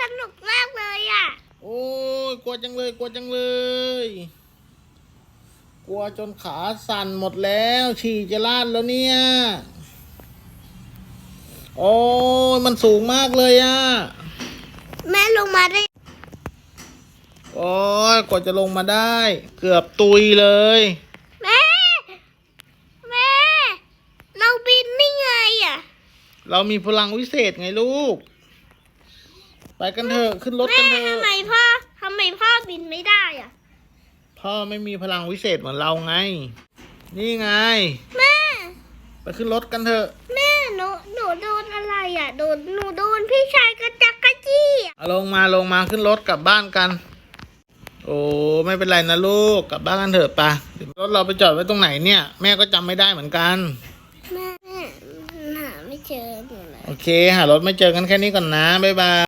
สนุกมากเลยอะ โอ้ยกลัวจังเลย กลัวจังเลย กลัวจนขาสั่นหมดแล้ว ฉี่จะลาดแล้วเนี่ย โอ้ยมันสูงมากเลยอะแม่ลงมาได้ โอ้ยกว่าจะลงมาได้ เกือบตุยเลย แม่ แม่ เราบินนี่ไงอะ เรามีพลังวิเศษไงลูก ไปกันเถอะขึ้นรถแม่กันเถทำอะไมพ่อทำไมพ่อบินไม่ได้อะ พ่อไม่มีพลังวิเศษเหมือนเราไง นี่ไง แม่ ไปขึ้นรถกันเถอะ แม่หนูหนูโดนอะไรอะโดนหนูโดนพี่ชายกระจักกระจี้อะเอาลงมาลงมาขึ้นรถกลับบ้านกัน โอ้ไม่เป็นไรนะลูกกลับบ้านกันเถอะปะเดี๋ยวรถเราไปจอดไว้ตรงไหนเนี่ย แม่ก็จำไม่ได้เหมือนกัน แม่หาไม่เจอหนูเลยโอเคหารถไม่เจอกันแค่นี้ก่อนนะบ๊ายบาย